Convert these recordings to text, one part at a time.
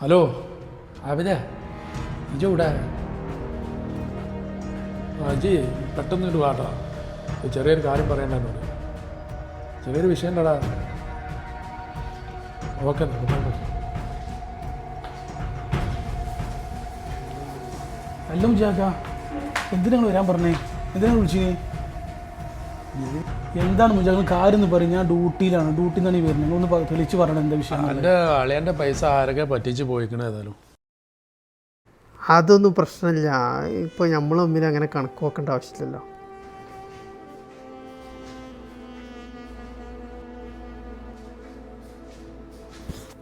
Hello ആബിദേ ഇജ ഇവിടെ അജി പെട്ടെന്ന് ഒരു വാട്ടാ ചെറിയൊരു കാര്യം പറയണ്ട എന്നോട് ചെറിയൊരു വിഷയം ഉണ്ടടാ. ഓക്കെ എല്ലാം ചേക്കാ എന്തിനാണ് വരാൻ പറഞ്ഞേ? എന്തിനാണ് വിളിച്ചേ എന്താണ് മുജാഹിദ് കാര്യം എന്ന് പറയും. ഞാൻ ഡ്യൂട്ടിയിലാണ്. ഡ്യൂട്ടിയിൽ നിന്നാണ് ഈ വരുന്നത്. നിങ്ങൾ ഒന്ന് തെളിച്ച് പറയണം എന്താ വിഷയം. എന്റെ അളിയന്റെ പൈസ ആരൊക്കെ പറ്റിച്ച് പോയിക്കണേ ഏതായാലും? അതൊന്നും പ്രശ്നമില്ല. ഇപ്പോൾ നമ്മൾ തമ്മിൽ അങ്ങനെ കണക്ക് നോക്കേണ്ട ആവശ്യമില്ലല്ലോ.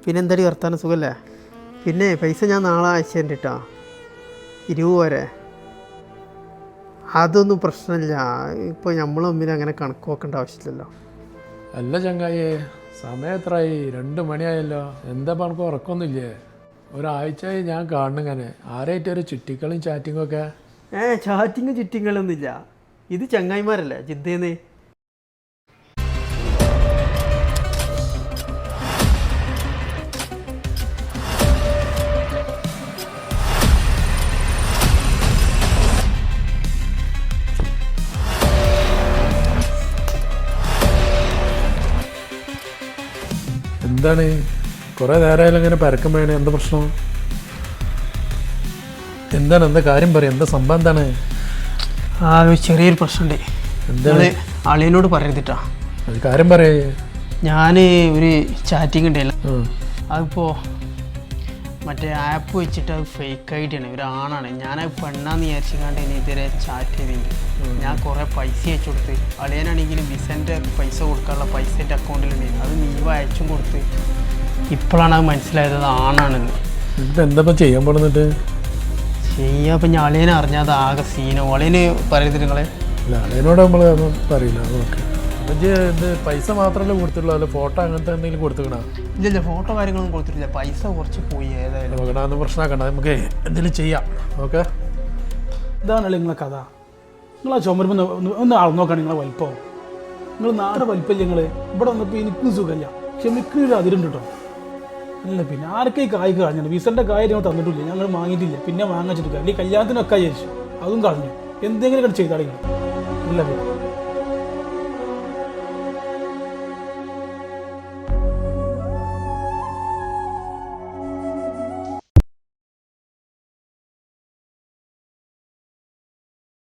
പിന്നെ എന്താടി വർത്താനം? സുഖമല്ലേ പിന്നെ പൈസ ഞാൻ നാളെ അയച്ചു തരണ്ടിട്ടാ. ഇരുപത് വരെ. അതൊന്നും പ്രശ്നമില്ല. ഇപ്പോൾ നമ്മൾ തമ്മിൽ അങ്ങനെ കണക്ക് നോക്കേണ്ട ആവശ്യമില്ലല്ലോ. അല്ല ചങ്ങായി സമയം എത്രയായി രണ്ട് മണിയായല്ലോ. എന്താ പണക്ക് ഉറക്കൊന്നുമില്ലേ? ഒരാഴ്ചയായി ഞാൻ കാണുന്നങ്ങനെ ആരായിട്ട് ഒരു ചുറ്റിക്കളും ചാറ്റിങ്ങും ഒക്കെ? ഏ ചാറ്റിങ്ങും ചുറ്റിങ്ങളൊന്നുമില്ല ഇത് ചങ്ങായിമാരല്ലേ? ജിദ്ദേന്ന് എന്താണ്? കുറേ നേരമായാലും ഇങ്ങനെ പരക്കം വേണേ എന്താ പ്രശ്നം? എന്താണ്? എന്താ കാര്യം പറയാം? എന്താ സംഭവം എന്താണ്? ആ ഒരു ചെറിയൊരു പ്രശ്നമുണ്ട്. എന്താണ്? അളിയനോട് പറയരുതിട്ടാ. അത് കാര്യം പറയേ. ഞാൻ ഒരു ചാറ്റിംഗ് ഉണ്ടായില്ല അതിപ്പോ അതിപ്പോൾ മറ്റേ ആപ്പ് വെച്ചിട്ട് അത് ഫേക്ക് ആയിട്ടാണ് ആണ്. ഒരു ആണാണ് ഞാനത് പെണ്ണാന്ന് വിചാരിച്ചിക്കാണ്ട് ഇനി ഇതുവരെ ചാറ്റ് ചെയ്തെങ്കിൽ ഞാൻ കുറേ പൈസ അയച്ചു കൊടുത്ത്. അളിയനാണെങ്കിലും വിസന്റെ പൈസ കൊടുക്കാനുള്ള പൈസ എന്റെ അക്കൗണ്ടിലുണ്ടായിരുന്നു അത് നീവ് അയച്ചും കൊടുത്ത്. ഇപ്പോഴാണ് അത് മനസ്സിലായത് അത് ആണാണെന്ന്. എന്താ ചെയ്യാൻ പോണെന്നിട്ട് ചെയ്യാ ഇപ്പം ഞാൻ അളിയനെ അറിഞ്ഞാൽ അത് ആകെ സീനോ അളിയന് പറയുന്നത് നിങ്ങളെ. അളിയനോട് നമ്മൾ പറയില്ല. നോക്കെ ഇത് പൈസ മാത്രമല്ല കൊടുത്തിട്ടുള്ളൂ? അല്ല ഫോട്ടോ അങ്ങനത്തെ എന്തെങ്കിലും കൊടുത്തുക്കണ? ഇല്ല ഫോട്ടോ കാര്യങ്ങളൊന്നും കൊടുത്തിട്ടില്ല. പൈസ കുറച്ച് പോയി ഏതായാലും. നോക്കണ പ്രശ്നമാക്കണ്ട. നമുക്ക് എന്തെങ്കിലും ചെയ്യാം. ഓക്കെ? ഇതാണല്ലോ നിങ്ങളെ കഥ. നിങ്ങൾ ആ ചുമരുമ്പ് ഒന്ന് ഒന്ന് ഒന്ന് അളന്ന് നോക്കണം നിങ്ങളെ വലിപ്പം. നിങ്ങൾ നാടെ വലിപ്പമില്ല നിങ്ങൾ ഇവിടെ വന്നപ്പോൾ എനിക്കും സുഖമില്ല. ക്ഷമിക്കൊരു അതിരുണ്ട് കേട്ടോ. അല്ല പിന്നെ ആർക്കെ ഈ കായ് കളഞ്ഞു വിസന്റെ കായ് ഞങ്ങൾ തന്നിട്ടില്ല. ഞങ്ങൾ വാങ്ങിയിട്ടില്ല. പിന്നെ വാങ്ങിച്ചിട്ട് അല്ലെങ്കിൽ കല്യാണത്തിനൊക്കെ അയച്ചു അതും കളഞ്ഞു. എന്തെങ്കിലും ചെയ്താളിങ്ങൾ ഇല്ല പിന്നെ